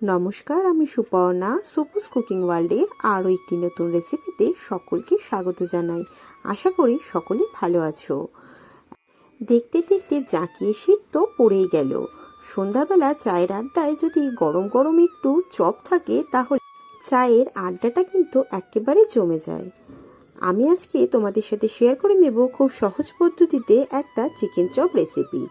নমস্কার, আমি সুপর্ণা। সুপুস কুকিং ওয়ার্ল্ডের আরও একটি নতুন রেসিপিতে সকলকে স্বাগত জানাই। আশা করি সকলে ভালো আছো। দেখতে দেখতে জাঁকিয়ে শীত তো পড়েই গেল। সন্ধ্যাবেলা চায়ের আড্ডায় যদি গরম গরম একটু চপ থাকে, তাহলে চায়ের আড্ডাটা কিন্তু একেবারে জমে যায়। আমি আজকে তোমাদের সাথে শেয়ার করে নেব খুব সহজ পদ্ধতিতে একটা চিকেন চপ রেসিপি।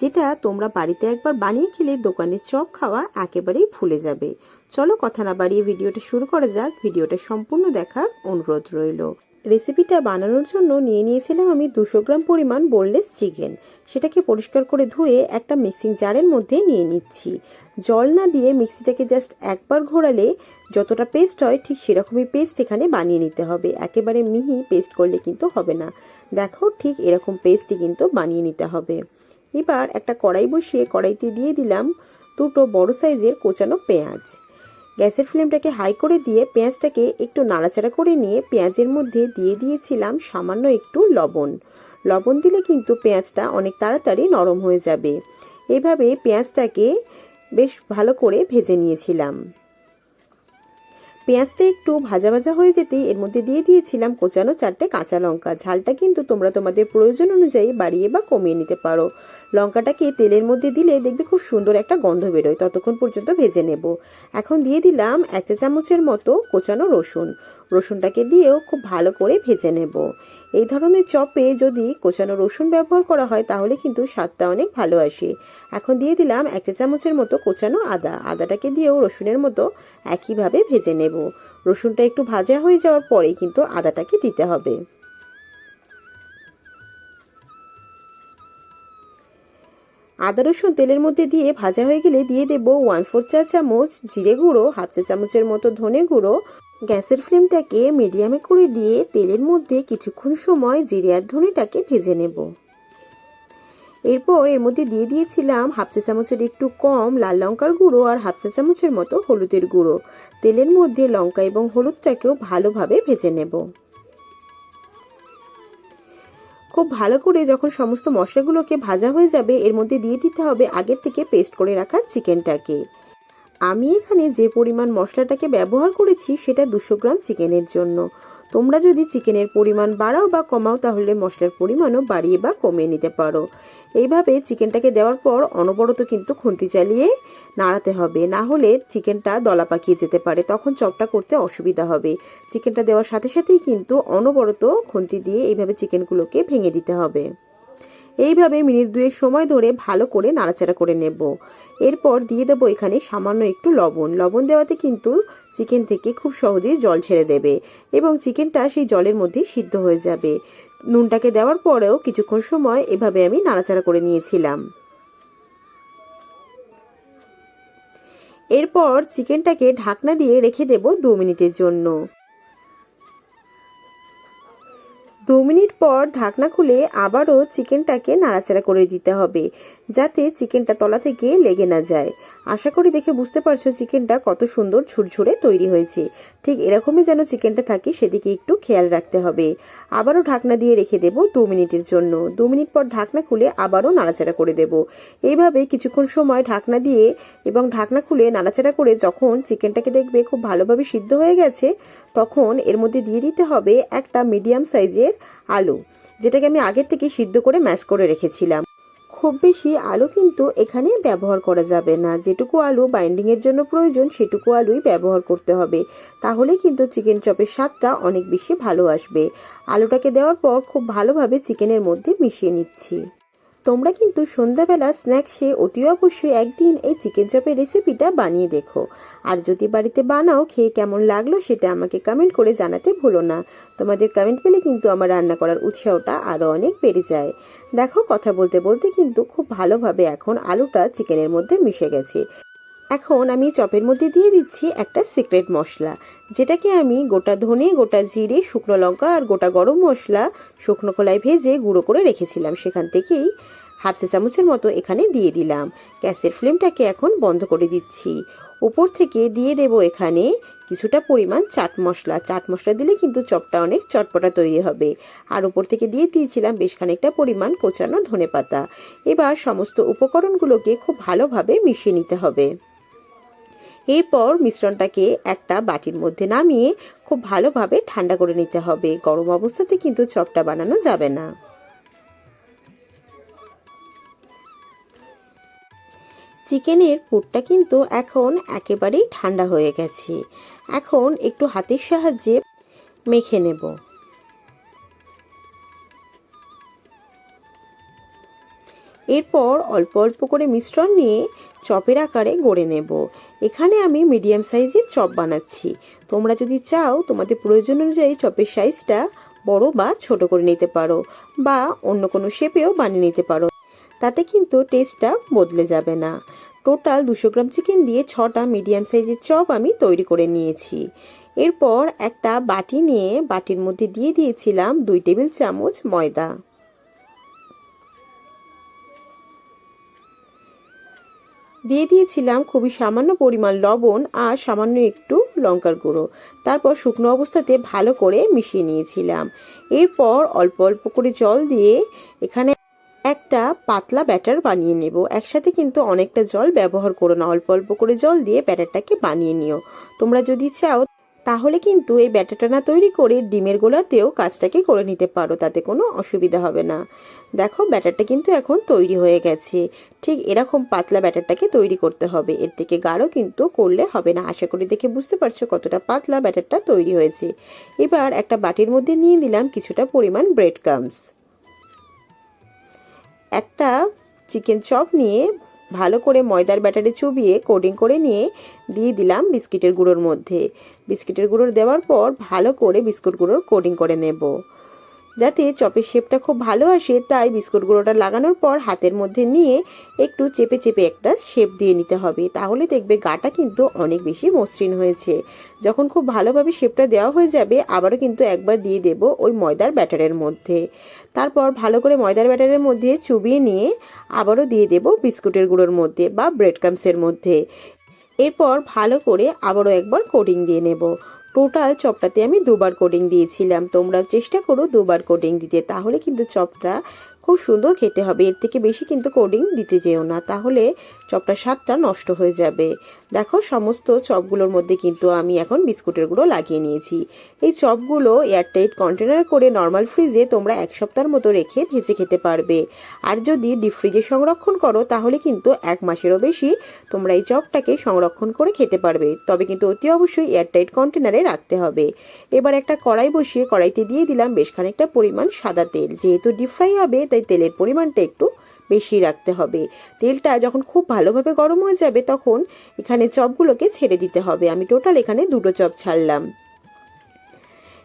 যেটা তোমরা বাড়িতে একবার বানিয়ে খেলে দোকানের চপ খাওয়া একেবারেই ভুলে যাবে। চলো কথা না বাড়িয়ে ভিডিওটা শুরু করা যাক। ভিডিওটা সম্পূর্ণ দেখার অনুরোধ রইল। রেসিপিটা বানানোর জন্য নিয়ে নিয়েছিলাম আমি দুশো গ্রাম পরিমাণ বোনলেস চিকেন। সেটাকে পরিষ্কার করে ধুয়ে একটা মিক্সিং জারের মধ্যে নিয়ে নিচ্ছি। জল না দিয়ে মিক্সিটাকে জাস্ট একবার ঘোরালে যতটা পেস্ট হয় ঠিক সেরকমই পেস্ট এখানে বানিয়ে নিতে হবে। একেবারে মিহি পেস্ট করলে কিন্তু হবে না। দেখো ঠিক এরকম পেস্টই কিন্তু বানিয়ে নিতে হবে। এবার একটা কড়াই বসিয়ে কড়াইতে দিয়ে দিলাম দুটো বড় সাইজের কোচানো পেঁয়াজ। গ্যাসের ফ্লেমটাকে হাই করে দিয়ে পেঁয়াজটাকে একটু নাড়াচাড়া করে নিয়ে পেঁয়াজের মধ্যে দিয়ে দিয়েছিলাম সামান্য একটু লবণ। লবণ দিলে কিন্তু পেঁয়াজটা অনেক তাড়াতাড়ি নরম হয়ে যাবে। এভাবে পেঁয়াজটাকে বেশ ভালো করে ভেজে নিয়েছিলাম। পেঁয়াজটা একটু ভাজা ভাজা হয়ে যেতেই এর মধ্যে দিয়ে দিয়েছিলাম কোচানো চারটে কাঁচা লঙ্কা। ঝালটা কিন্তু তোমরা তোমাদের প্রয়োজন অনুযায়ী বাড়িয়ে বা কমিয়ে নিতে পারো। লঙ্কাটাকে তেলের মধ্যে দিলে দেখবে খুব সুন্দর একটা গন্ধ বেরোয়। ততক্ষণ পর্যন্ত ভেজে নেব। এখন দিয়ে দিলাম এক চা চামচের মতো কোচানো রসুন। রসুনটাকে দিয়েও খুব ভালো করে ভেজে নেব। এই ধরনের চপে যদি কোচানো রসুন ব্যবহার করা হয়, তাহলে কিন্তু স্বাদটা অনেক ভালো আসে। এখন দিয়ে দিলাম এক চা চামচের মতো কোচানো আদা। আদাটাকে দিয়েও রসুনের মতো একইভাবে ভেজে নেব। রসুনটা একটু ভাজা হয়ে যাওয়ার পরেই কিন্তু আদাটাকে দিতে হবে। আদা, রসুন তেলের মধ্যে দিয়ে ভাজা হয়ে গেলে দিয়ে দেবো ওয়ান ফোর চা চামচ জিরে গুঁড়ো হাফ চা চামচের মতো ধনে গুঁড়ো। গ্যাসের ফ্লেমটাকে মিডিয়ামে করে দিয়ে তেলের মধ্যে কিছুক্ষণ সময় জিরে আর ধনেটাকে ভেজে নেব। এরপর এর মধ্যে দিয়ে দিয়েছিলাম হাফ চা চামচের একটু কম লাল লঙ্কার গুঁড়ো আর হাফ চা চামচের মতো হলুদের গুঁড়ো। তেলের মধ্যে লঙ্কা এবং হলুদটাকেও ভালোভাবে ভেজে নেব। খুব ভালো করে যখন সমস্ত মশলাগুলোকে ভাজা হয়ে যাবে, এর মধ্যে দিয়ে দিতে হবে আগের থেকে পেস্ট করে রাখা চিকেনটাকে আমি এখানে যে পরিমাণ মশলাটাকে ব্যবহার করেছি, সেটা দুশো গ্রাম চিকেনের জন্য। তোমরা যদি চিকেনের পরিমাণ বাড়াও বা কমাও, তাহলে মশলার পরিমাণও বাড়িয়ে বা কমিয়ে নিতে পারো। এইভাবে চিকেনটাকে দেওয়ার পর অনবরত কিন্তু খুন্তি চালিয়ে নাড়াতে হবে। না হলে চিকেনটা দলা পাকিয়ে যেতে পারে। তখন চপটা করতে অসুবিধা হবে। চিকেনটা দেওয়ার সাথে সাথেই কিন্তু অনবরত খুন্তি দিয়ে এইভাবে চিকেনগুলোকে ভেঙে দিতে হবে। এইভাবে মিনিট দুয়েক সময় ধরে ভালো করে নাড়াচাড়া করে নেব। এরপর দিয়ে দেবো এখানে সামান্য একটু লবণ। লবণ দেওয়াতে কিন্তু চিকেন থেকে খুব সহজেই জল ছেড়ে দেবে এবং চিকেনটা সেই জলের মধ্যে সিদ্ধ হয়ে যাবে। নুনটাকে দেওয়ার পরেও কিছুক্ষণ সময় এভাবে আমি নাড়াচাড়া করে নিয়েছিলাম। এরপর চিকেনটাকে ঢাকনা দিয়ে রেখে দেব দু মিনিটের জন্য। দু মিনিট পর ঢাকনা খুলে আবারও চিকেনটাকে নাড়াচাড়া করে দিতে হবে। যাতে চিকেনটা তলা থেকে লেগে না যায়। আশা করি দেখে বুঝতে পারছ চিকেনটা কত সুন্দর ঝুরঝুরে তৈরি হয়েছে। ঠিক এরকমই যেন চিকেনটা থাকে, সেদিকে একটু খেয়াল রাখতে হবে। আবারও ঢাকনা দিয়ে রেখে দেব দু মিনিটের জন্য। দু মিনিট পর ঢাকনা খুলে আবারও নাড়াচাড়া করে দেব। এইভাবে কিছুক্ষণ সময় ঢাকনা দিয়ে এবং ঢাকনা খুলে নাড়াচাড়া করে যখন চিকেনটাকে দেখবে খুব ভালোভাবে সিদ্ধ হয়ে গেছে, তখন এর মধ্যে দিয়ে দিতে হবে একটা মিডিয়াম সাইজের আলু, যেটাকে আমি আগের থেকে সিদ্ধ করে ম্যাশ করে রেখেছিলাম। খুব বেশি আলু কিন্তু এখানে ব্যবহার করা যাবে না। যেটুকু আলু বাইন্ডিংয়ের জন্য প্রয়োজন, সেটুকু আলুই ব্যবহার করতে হবে। তাহলে কিন্তু চিকেন চপের স্বাদটা অনেক বেশি ভালো আসবে। আলুটাকে দেওয়ার পর খুব ভালোভাবে চিকেনের মধ্যে মিশিয়ে নিচ্ছি। তোমরা কিন্তু সন্ধ্যাবেলা স্ন্যাক্সে অতি অবশ্যই একদিন এই চিকেন চপের রেসিপিটা বানিয়ে দেখো। আর যদি বাড়িতে বানাও, খেয়ে কেমন লাগল সেটা আমাকে কমেন্ট করে জানাতে ভুলো না। তোমাদের কমেন্ট পেলে কিন্তু আমার রান্না করার উৎসাহটা আরও অনেক বেড়ে যায়। দেখো কথা বলতে বলতে কিন্তু খুব ভালোভাবে এখন আলুটা চিকেনের মধ্যে মিশে গেছে। এখন আমি চপের মধ্যে দিয়ে দিচ্ছি একটা সিক্রেট মশলা, যেটাকে আমি গোটা ধনে, গোটা জিরে, শুকনো লঙ্কা আর গোটা গরম মশলা, শুকনো কলায় ভেজে গুঁড়ো করে রেখেছিলাম। সেখান থেকেই হাফ চা চামচের মতো এখানে দিয়ে দিলাম। গ্যাসের ফ্লেমটাকে এখন বন্ধ করে দিচ্ছি। উপর থেকে দিয়ে দেব এখানে কিছুটা পরিমাণ চাট মশলা। চাট মশলা দিলে কিন্তু চপটা অনেক চটপটা তৈরি হবে। আর উপর থেকে দিয়ে দিয়েছিলাম বেশ খানিকটা পরিমাণ কোচানো ধনে পাতা। এবার সমস্ত উপকরণগুলোকে খুব ভালোভাবে মিশিয়ে নিতে হবে। এরপর মিশ্রণটাকে একটা বাটির মধ্যে নামিয়ে খুব ভালোভাবে ঠান্ডা করে নিতে হবে। গরম অবস্থাতে কিন্তু চপটা বানানো যাবে না। চিকেনের পুরটা কিন্তু এখন একেবারেই ঠান্ডা হয়ে গেছে। এখন একটু হাতের সাহায্যে মেখে নেব। এরপর অল্প অল্প করে মিশ্রণ নিয়ে চপের আকারে গড়ে নেব। এখানে আমি মিডিয়াম সাইজের চপ বানাচ্ছি। তোমরা যদি চাও, তোমাদের প্রয়োজন অনুযায়ী চপের সাইজটা বড় বা ছোট করে নিতে পারো বা অন্য কোনো শেপেও বানিয়ে নিতে পারো। তাতে কিন্তু টেস্টটা বদলে যাবে না। টোটাল দুশো গ্রাম চিকেন দিয়ে ছটা মিডিয়াম সাইজের চপ আমি তৈরি করে নিয়েছি। এরপর একটা বাটি নিয়ে বাটির মধ্যে দিয়ে দিয়েছিলাম দুই টেবিল চামচ ময়দা। দিয়ে দিয়েছিলাম খুবই সামান্য পরিমাণ লবণ আর সামান্য একটু লঙ্কার গুঁড়ো। তারপর শুকনো অবস্থাতে ভালো করে মিশিয়ে নিয়েছিলাম। এরপর অল্প অল্প করে জল দিয়ে এখানে একটা পাতলা ব্যাটার বানিয়ে নেব। একসাথে কিন্তু অনেকটা জল ব্যবহার করো না, অল্প অল্প করে জল দিয়ে ব্যাটারটাকে বানিয়ে নিও। তোমরা যদি চাও, তাহলে কিন্তু এই ব্যাটারটা না তৈরি করে ডিমের গোলাতেও কাজটাকে করে নিতে পারো, তাতে কোনো অসুবিধা হবে না। দেখো, ব্যাটারটা কিন্তু এখন তৈরি হয়ে গেছে। ঠিক এরকম পাতলা ব্যাটারটাকে তৈরি করতে হবে। এর থেকে গাঢ় কিন্তু করলে হবে না। আশা করি দেখে বুঝতে পারছ কতটা পাতলা ব্যাটারটা তৈরি হয়েছে। এবার একটা বাটির মধ্যে নিয়ে নিলাম কিছুটা পরিমাণ ব্রেড ক্রামস একটা চিকেন চপ নিয়ে ভালো করে ময়দার ব্যাটারে চুবিয়ে কোডিং করে নিয়ে দিয়ে দিলাম বিস্কিটের গুঁড়োর মধ্যে। বিস্কিটের গুঁড়োর দেওয়ার পর ভালো করে বিস্কুট গুঁড়োর কোডিং করে নেব। যাতে চপের শেপটা খুব ভালো আসে, তাই বিস্কুট গুঁড়োটা লাগানোর পর হাতের মধ্যে নিয়ে একটু চেপে চেপে একটা শেপ দিয়ে নিতে হবে। তাহলে দেখবে গাটা কিন্তু অনেক বেশি মসৃণ হয়েছে। যখন খুব ভালোভাবে শেপটা দেওয়া হয়ে যাবে, আবারও কিন্তু একবার দিয়ে দেব ওই ময়দার ব্যাটারের মধ্যে। তারপর ভালো করে ময়দার ব্যাটারের মধ্যে চুবিয়ে নিয়ে আবারও দিয়ে দেব বিস্কুটের গুঁড়োর মধ্যে বা ব্রেড কামসের মধ্যে। এরপর ভালো করে আবারও একবার কোটিং দিয়ে নেব। টোটাল চপটাতে আমি দুবার কোডিং দিয়েছিলাম। তোমরা চেষ্টা করো দুবার কোডিং দিতে, তাহলে কিন্তু চপটা খুব সুন্দর খেতে হবে। এর থেকে বেশি কিন্তু কোডিং দিতে যেও না। তাহলে চপটার স্বাদটা নষ্ট হয়ে যাবে। দেখো, সমস্ত চপগুলোর মধ্যে কিন্তু আমি এখন বিস্কুটের গুঁড়ো লাগিয়ে নিয়েছি। এই চপগুলো এয়ারটাইট কন্টেনার করে নর্মাল ফ্রিজে তোমরা এক সপ্তাহের মতো রেখে ভেজে খেতে পারবে। আর যদি ডিপ ফ্রিজে সংরক্ষণ করো, তাহলে কিন্তু এক মাসেরও বেশি তোমরা এই চপটাকে সংরক্ষণ করে খেতে পারবে। তবে কিন্তু অতি অবশ্যই এয়ারটাইট কন্টেনারে রাখতে হবে। এবার একটা কড়াই বসিয়ে কড়াইতে দিয়ে দিলাম বেশ খানিকটা পরিমাণ সাদা তেল। যেহেতু ডিপ ফ্রাই হবে তাই তেলের পরিমাণটা একটু বেশি রাখতে হবে। তেলটা যখন খুব ভালোভাবে গরম হয়ে যাবে তখন এখানে চপগুলোকে ছেড়ে দিতে হবে। আমি টোটাল এখানে দুটো চপ ছাড়লাম।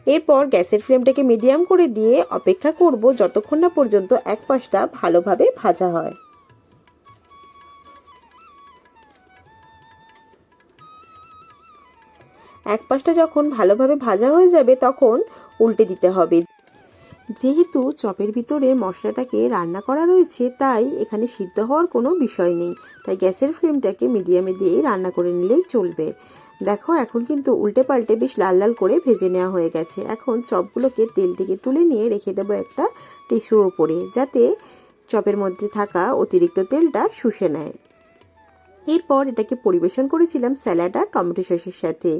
এরপর গ্যাসের ফ্লেমটাকে মিডিয়াম করে দিয়ে অপেক্ষা করব যতক্ষণ না পর্যন্ত এক পাশটা ভালোভাবে ভাজা হয়। এক পাশটা যখন ভালোভাবে ভাজা হয়ে যাবে তখন উল্টে দিতে হবে। যেহেতু চপের ভিতরে মশলাটাকে রান্না করা রয়েছে, তাই এখানে সিদ্ধ হওয়ার কোনো বিষয় নেই। তাই গ্যাসের ফ্লেমটাকে মিডিয়ামে দিয়ে রান্না করে নিলেই চলবে। দেখো, এখন কিন্তু উল্টে পাল্টে বেশ লাল লাল করে ভেজে নেওয়া হয়ে গেছে। এখন চপগুলোকে তেল থেকে তুলে নিয়ে রেখে দেবো একটা টিস্যুর ওপরে, যাতে চপের মধ্যে থাকা অতিরিক্ত তেলটা শুষে নেয়। এরপর এটাকে পরিবেশন করেছিলাম স্যালাড আর টমেটো সসের সাথে।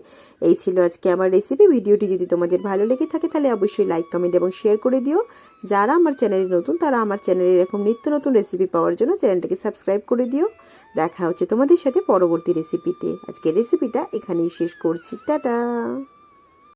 এই ছিল আজকে আমার রেসিপি ভিডিওটি যদি তোমাদের ভালো লেগে থাকে তাহলে অবশ্যই লাইক কমেন্ট এবং শেয়ার করে দিও। যারা আমার চ্যানেলে নতুন, তারা আমার চ্যানেলে এরকম নিত্য নতুন রেসিপি পাওয়ার জন্য চ্যানেলটাকে সাবস্ক্রাইব করে দিও। দেখা হচ্ছে তোমাদের সাথে পরবর্তী রেসিপিতে আজকে রেসিপিটা এখানেই শেষ করছি। টাটা!